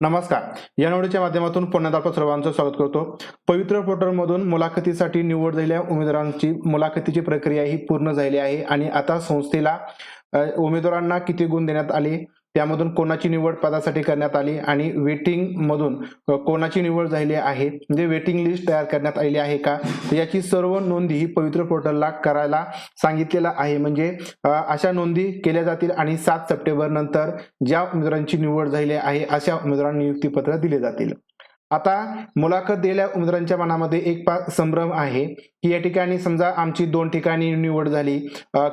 नमस्कार. या निवडीच्या माध्यमातून पुण्यात आपण सर्वांचं स्वागत करतो. पवित्र पोर्टलमधून मुलाखतीसाठी निवड झालेल्या उमेदवारांची मुलाखतीची प्रक्रिया ही पूर्ण झाली आहे आणि आता संस्थेला उमेदवारांना किती गुण देण्यात आले? त्यामधून कोणाची निवड पदासाठी करण्यात आली आणि वेटिंग मधून कोणाची निवड झाली आहे? म्हणजे वेटिंग लिस्ट तयार करण्यात आली आहे का? याची सर्व नोंदी ही पवित्र पोर्टलला करायला सांगितलेलं आहे. म्हणजे अशा नोंदी केल्या जातील आणि सात सप्टेंबर नंतर ज्या उमेदवारांची निवड झाली आहे अशा उमेदवारांना नियुक्तीपत्र दिले जातील. आता मुलाखत दिलेल्या उमेदवारांच्या मनामध्ये एक पा संभ्रम आहे की या ठिकाणी समजा आमची दोन ठिकाणी निवड झाली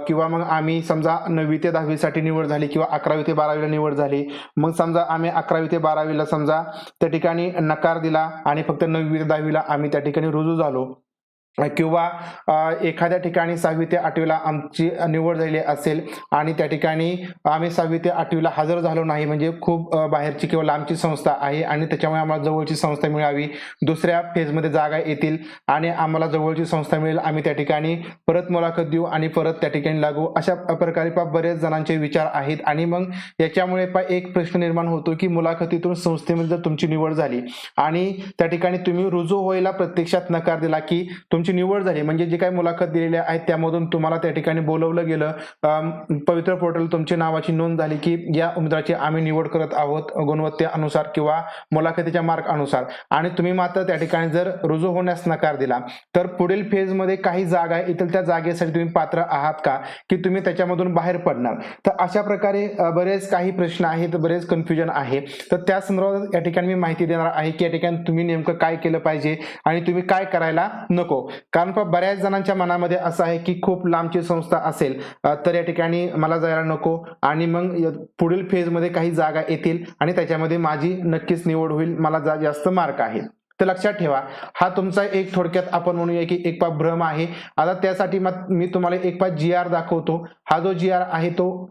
किंवा मग आम्ही समजा नववी ते दहावीसाठी निवड झाली किंवा अकरावी ते बारावीला निवड झाली मग समजा आम्ही अकरावी ते बारावीला समजा त्या ठिकाणी नकार दिला आणि फक्त नववी ते दहावीला आम्ही त्या ठिकाणी रुजू झालो. किंवा एखाद्या ठिकाणी सहावी ते आठवीला आमची निवड झालेली असेल आणि त्या ठिकाणी आम्ही सहावी ते आठवीला हजर झालो नाही म्हणजे खूप बाहेरची किंवा लांबची संस्था आहे आणि त्याच्यामुळे आम्हाला जवळची संस्था मिळावी दुसऱ्या फेजमध्ये जागा येतील आणि आम्हाला जवळची संस्था मिळेल. आम्ही त्या ठिकाणी परत मुलाखत देऊ आणि परत त्या ठिकाणी लागू अशा प्रकारे पा बरेच जणांचे विचार आहेत. आणि मग याच्यामुळे पा एक प्रश्न निर्माण होतो की मुलाखतीतून संस्थेमध्ये जर तुमची निवड झाली आणि त्या ठिकाणी तुम्ही रुजू व्हायला प्रत्यक्षात नकार दिला की तुम तुमची निवड झाली म्हणजे जे काही मुलाखत दिलेल्या आहेत त्यामधून तुम्हाला त्या ठिकाणी बोलवलं गेलं. पवित्र पोर्टल तुमची नावाची नोंद झाली की या उमेदवाराची आम्ही निवड करत आहोत गुणवत्तेनुसार किंवा मुलाखतीच्या मार्क अनुसार. आणि तुम्ही मात्र त्या ठिकाणी जर रुजू होण्यास नकार दिला तर पुढील फेजमध्ये काही जागा येतील त्या जागेसाठी तुम्ही पात्र आहात का की तुम्ही त्याच्यामधून बाहेर पडणार? तर अशा प्रकारे बरेच काही प्रश्न आहेत बरेच कन्फ्युजन आहे. तर त्या संदर्भात या ठिकाणी मी माहिती देणार आहे की या ठिकाणी तुम्ही नेमकं काय केलं पाहिजे आणि तुम्ही काय करायला नको. कारण पहा, बऱ्याच जणांच्या मनामध्ये असं आहे की खूप लांबची संस्था असेल. तर या ठिकाणी मला जायला नको आणि मग पुढील फेजमध्ये काही जागा येतील आणि त्याच्यामध्ये माझी नक्कीच निवड होईल. मला जा जास्त मार्क आहेत तर लक्षात ठेवा हा तुमचा एक थोडक्यात आपण म्हणूया की एक पा भ्रम आहे. आता त्यासाठी मी तुम्हाला एक पा जी आर दाखवतो. हा जो जी आर आहे तो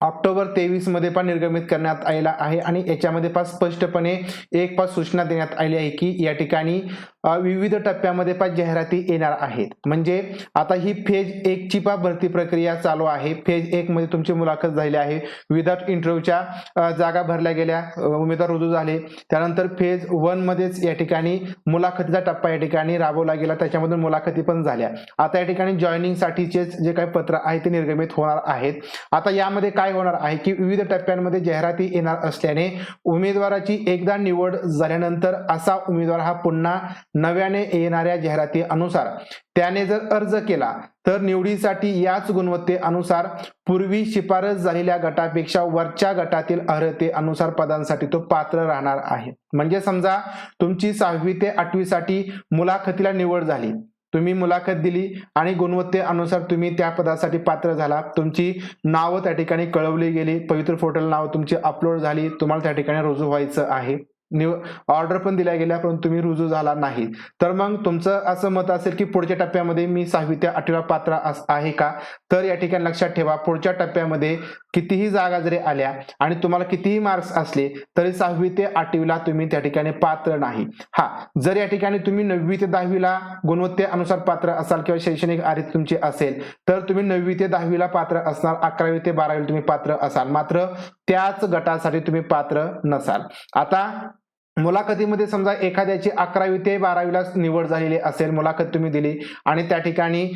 ऑक्टोबर तेवीसमध्ये पण निर्गमित करण्यात आलेला आहे आणि याच्यामध्ये पण स्पष्टपणे एक पाच सूचना देण्यात आली आहे की या ठिकाणी विविध टप्प्यामध्ये पण जाहिराती येणार आहेत. म्हणजे आता ही फेज एक ची पा भरती प्रक्रिया चालू आहे. फेज एक मध्ये तुमची मुलाखत झाली आहे. विदाउट इंटरव्ह्यूच्या जागा भरल्या गेल्या उमेदवार रुजू झाले. त्यानंतर फेज वन मध्येच या ठिकाणी मुलाखतीचा टप्पा या ठिकाणी राबवला गेला. त्याच्यामधून मुलाखती पण झाल्या. आता या ठिकाणी जॉईनिंग साठीचे जे काही पत्र आहे ते निर्गमित होणार आहेत. आता यामध्ये काय होणार आहे की विविध टप्प्यांमध्ये जाहिराती येणार असल्याने उमेदवाराची एकदा निवड झाल्यानंतर असा उमेदवार हा पुन्हा नव्याने येणाऱ्या जाहिराती अनुसार त्याने जर अर्ज केला तर निवडीसाठी याच गुणवत्तेनुसार पूर्वी शिफारस झालेल्या गटापेक्षा वरच्या गटातील अर्हतेनुसार पदांसाठी तो पात्र राहणार आहे. म्हणजे समजा तुमची सहावी ते आठवी साठी मुलाखतीला निवड झाली. तुम्ही मुलाखत दिली आणि गुणवत्तेनुसार तुम्ही त्या पदासाठी पात्र झाला. तुमची नावं त्या ठिकाणी कळवली गेली. पवित्र पोर्टल नाव तुमची अपलोड झाली. तुम्हाला त्या ठिकाणी रुजू व्हायचं आहे. निव ऑर्डर पण दिल्या गेल्या परंतु तुम्ही रुजू झाला नाही. तर मग तुमचं असं मत असेल की पुढच्या टप्प्यामध्ये मी सहावी ते आठव्या पात्र आहे का? तर या ठिकाणी लक्षात ठेवा पुढच्या टप्प्यामध्ये कितीही जागा जरी आल्या आणि तुम्हाला कितीही मार्क्स असले तरी सहावी ते आठवीला तुम्ही त्या ठिकाणी पात्र नाही. हा जर या ठिकाणी तुम्ही नववी ते दहावीला गुणवत्तेनुसार पात्र असाल किंवा शैक्षणिक आरित तुमची असेल तर तुम्ही नववी ते दहावीला पात्र असणार अकरावी ते बारावीला तुम्ही पात्र असाल. मात्र त्याच गटासाठी तुम्ही पात्र नसाल. आता मुलाखतीमध्ये समजा एखाद्याची अकरावी ते बारावीला निवड झालेली असेल मुलाखत तुम्ही दिली आणि त्या ठिकाणी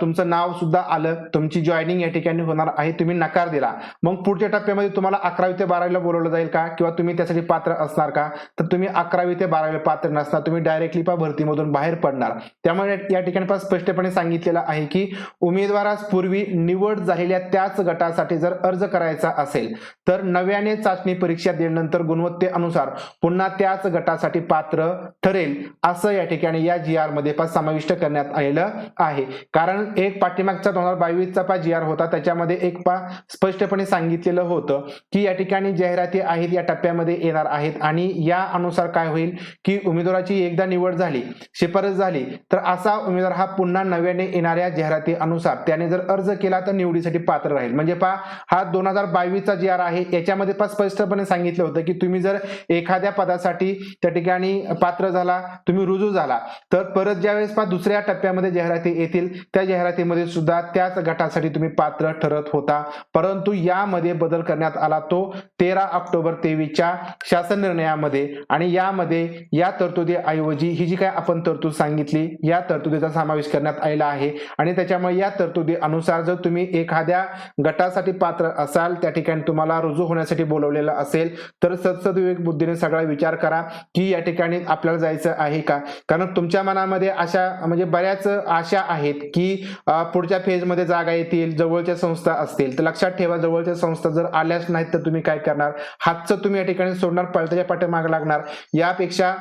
तुमचं नाव सुद्धा आलं तुमची जॉईनिंग या ठिकाणी होणार आहे तुम्ही नकार दिला. मग पुढच्या टप्प्यामध्ये तुम्हाला अकरावी ते बारावीला बोलवलं जाईल का? किंवा तुम्ही त्यासाठी पात्र असणार का? तर तुम्ही अकरावी ते बारावीला पात्र नसणार तुम्ही डायरेक्टली पा भरतीमधून बाहेर पडणार. त्यामुळे या ठिकाणी पण स्पष्टपणे सांगितलेलं आहे की उमेदवारास पूर्वी निवड झालेल्या त्याच गटासाठी जर अर्ज करायचा असेल तर नव्याने चाचणी परीक्षा दिल्यानंतर गुणवत्तेनुसार पुन्हा त्याच गटासाठी पात्र ठरेल असं या ठिकाणी या जी आरमध्ये पण समाविष्ट करण्यात आलेलं आहे. कारण एक पाठीमागचा दोन हजार बावीसचा पा जी आर होता त्याच्यामध्ये एक पा स्पष्टपणे सांगितलेलं होतं की या ठिकाणी जाहिराती आहेत या टप्प्यामध्ये येणार आहेत आणि या अनुसार काय होईल की उमेदवाराची एकदा निवड झाली शिफारस झाली तर असा उमेदवार हा पुन्हा नव्याने येणाऱ्या जाहिराती अनुसार त्याने जर अर्ज केला तर निवडीसाठी पात्र राहील. म्हणजे पा हा दोन हजार बावीसचा जी आर आहे याच्यामध्ये पा स्पष्टपणे सांगितलं होतं की तुम्ही जर एखाद्या पदासाठी साठी त्या ठिकाणी पात्र झाला तुम्ही रुजू झाला. तर परत ज्यावेळेस पहा दुसऱ्या टप्प्यामध्ये जाहिराती येतील त्या जाहिरातीमध्ये सुद्धा त्याच गटासाठी तुम्ही पात्र ठरत होता. परंतु यामध्ये बदल करण्यात आला तो तेरा ऑक्टोबर तेवीसच्या शासन निर्णयामध्ये. आणि यामध्ये या तरतुदीऐवजी ही जी काय आपण तरतूद सांगितली या तरतुदीचा समावेश करण्यात आलेला आहे. आणि त्याच्यामुळे या तरतुदी अनुसार जर तुम्ही एखाद्या गटासाठी पात्र असाल त्या ठिकाणी तुम्हाला रुजू होण्यासाठी बोलवलेलं असेल तर सदसद विवेक बुद्धीने सगळा विचार करा की या ठिकाणी आपल्याला जायचं आहे का? कारण तुमच्या मनामध्ये अशा म्हणजे बऱ्याच आशा आहेत की पुढच्या फेजमध्ये जागा येतील जवळच्या संस्था असतील. तर लक्षात ठेवा जवळच्या संस्था जर आल्याच नाहीत तर तुम्ही काय करणार? हातचं तुम्ही या ठिकाणी सोडणार पळत्याच्या पाठीमागे लागणार. यापेक्षा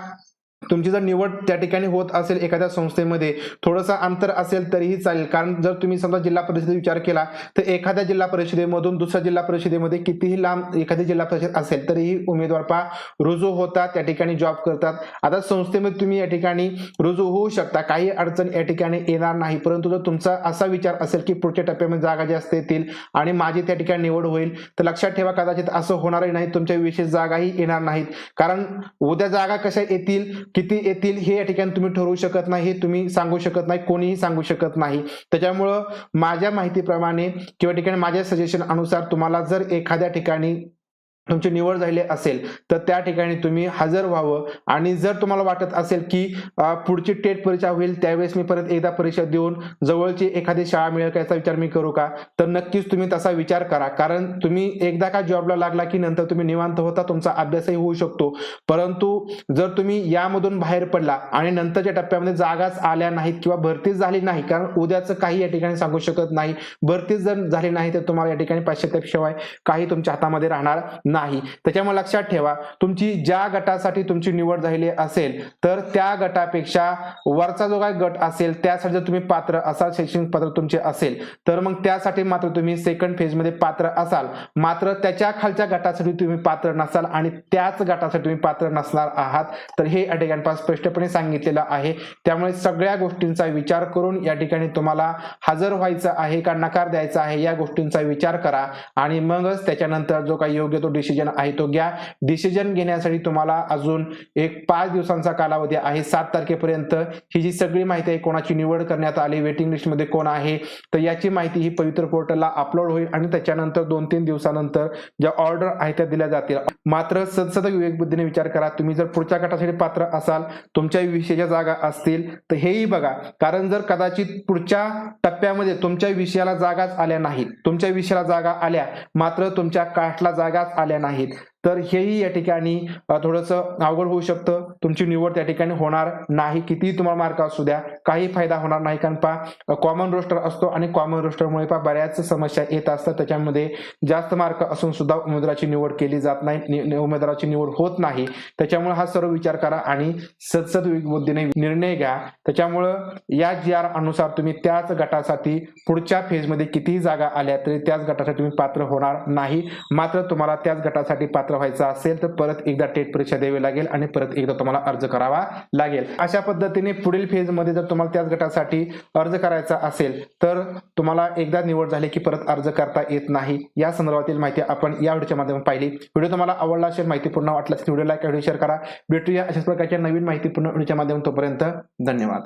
तुमची जर निवड त्या ठिकाणी होत असेल एखाद्या संस्थेमध्ये थोडंसं अंतर असेल तरीही चालेल. कारण जर तुम्ही समजा जिल्हा परिषदेचा विचार केला तर एखाद्या जिल्हा परिषदेमधून दुसऱ्या जिल्हा परिषदेमध्ये कितीही लांब एखादी जिल्हा परिषद असेल तरीही उमेदवार पा रुजू होतात त्या ठिकाणी जॉब करतात. आता संस्थेमध्ये तुम्ही या ठिकाणी रुजू होऊ शकता काही अडचण या ठिकाणी येणार नाही. परंतु जर तुमचा असा विचार असेल की पुढच्या टप्प्यामध्ये जागा जास्त येतील आणि माझी त्या ठिकाणी निवड होईल तर लक्षात ठेवा कदाचित असं होणारही नाही तुमच्या विशेष जागाही येणार नाहीत. कारण उद्या जागा कशा येतील किती येतील हे या ठिकाणी तुम्ही ठरवू शकत नाही हे तुम्ही सांगू शकत नाही कोणीही सांगू शकत नाही. त्याच्यामुळं माझ्या माहितीप्रमाणे किंवा ठिकाणी माझ्या सजेशन अनुसार तुम्हाला जर एखाद्या ठिकाणी तुमची निवड झाली असेल तर त्या ठिकाणी तुम्ही हजर व्हावं. आणि जर तुम्हाला वाटत असेल की पुढची टेट परीक्षा होईल त्यावेळेस मी परत एकदा परीक्षा देऊन जवळची एखादी शाळा मिळेल का याचा विचार मी करू का? तर नक्कीच तुम्ही तसा विचार करा. कारण तुम्ही एकदा का जॉबला लागला की नंतर तुम्ही निवांत होता तुमचा अभ्यासही होऊ शकतो. परंतु जर तुम्ही यामधून बाहेर पडला आणि नंतरच्या टप्प्यामध्ये जागाच आल्या नाहीत किंवा भरतीच झाली नाही कारण उद्याचं काही या ठिकाणी सांगू शकत नाही. भरतीच जर झाली नाही तर तुम्हाला या ठिकाणी पाश्चात्याशिवाय काही तुमच्या हातामध्ये राहणार नाही. त्याच्यामुळे लक्षात ठेवा तुमची ज्या गटासाठी तुमची निवड झालेली असेल तर त्या गटापेक्षा वरचा जो काय गट असेल त्यासाठी जर तुम्ही पात्र असाल शैक्षणिक पात्र तुमचे असेल तर मग त्यासाठी मात्र तुम्ही सेकंड फेजमध्ये पात्र असाल. मात्र त्याच्या खालच्या गटासाठी तुम्ही पात्र नसाल आणि त्याच गटासाठी तुम्ही पात्र नसणार आहात. तर हे या ठिकाणी पास स्पष्टपणे सांगितलेलं आहे. त्यामुळे सगळ्या गोष्टींचा विचार करून या ठिकाणी तुम्हाला हजर व्हायचं आहे का नकार द्यायचा आहे या गोष्टींचा विचार करा आणि मगच त्याच्यानंतर जो काही योग्य तो डिसिजन आहे तो घ्या. डिसिजन घेण्यासाठी तुम्हाला अजून एक पाच दिवसांचा कालावधी आहे. सात तारखेपर्यंत ही जी सगळी माहिती आहे कोणाची निवड करण्यात आली वेटिंग लिस्टमध्ये कोण आहे तर याची माहिती ही पवित्र पोर्टलला अपलोड होईल आणि त्याच्यानंतर दोन तीन दिवसानंतर ज्या ऑर्डर आहेत त्या दिल्या जातील. मात्र सदसद विवेकबुद्धीने विचार करा तुम्ही जर पुढच्या गटासाठी पात्र असाल तुमच्या विषयाच्या जागा असतील तर हेही बघा. कारण जर कदाचित पुढच्या टप्प्यामध्ये तुमच्या विषयाला जागाच आल्या नाहीत तुमच्या विषयाला जागा आल्या मात्र तुमच्या काठला जागाच आल्या आल्या नाहीत. तर हेही या ठिकाणी थोडंसं अवघड होऊ शकतं. तुमची निवड त्या ठिकाणी होणार नाही. कितीही तुम्हाला मार्क असू द्या काही फायदा होणार नाही. कारण पा कॉमन रोस्टर असतो आणि कॉमन रोस्टरमुळे पा बऱ्याच समस्या येत असतात. त्याच्यामध्ये जास्त मार्क असून सुद्धा उमेदवाराची निवड केली जात नाही. नि- उमेदवाराची निवड होत नाही. त्याच्यामुळे हा सर्व विचार करा आणि सदसद बुद्धीने निर्णय घ्या. त्याच्यामुळं या जी आर अनुसार तुम्ही त्याच गटासाठी पुढच्या फेजमध्ये कितीही जागा आल्या तरी त्याच गटासाठी तुम्ही पात्र होणार नाही. मात्र तुम्हाला त्याच गटासाठी पात्र व्हायचं असेल तर परत एकदा टेट परीक्षा द्यावी लागेल आणि परत एकदा तुम्हाला अर्ज करावा लागेल. अशा पद्धतीने पुढील फेजमध्ये जर तुम्हाला त्याच गटासाठी अर्ज करायचा असेल तर तुम्हाला एकदा निवड झाली की परत अर्ज करता येत नाही. या संदर्भातील माहिती आपण या व्हिडिओच्या माध्यमातून पाहिली. व्हिडिओ तुम्हाला आवडला असेल माहितीपूर्ण वाटल्यास व्हिडिओ लाईक व्हिडिओ शेअर करा. भेटूया अशाच प्रकारच्या नवीन माहितीपूर्ण व्हिडिओच्या माध्यमातून तोपर्यंत धन्यवाद.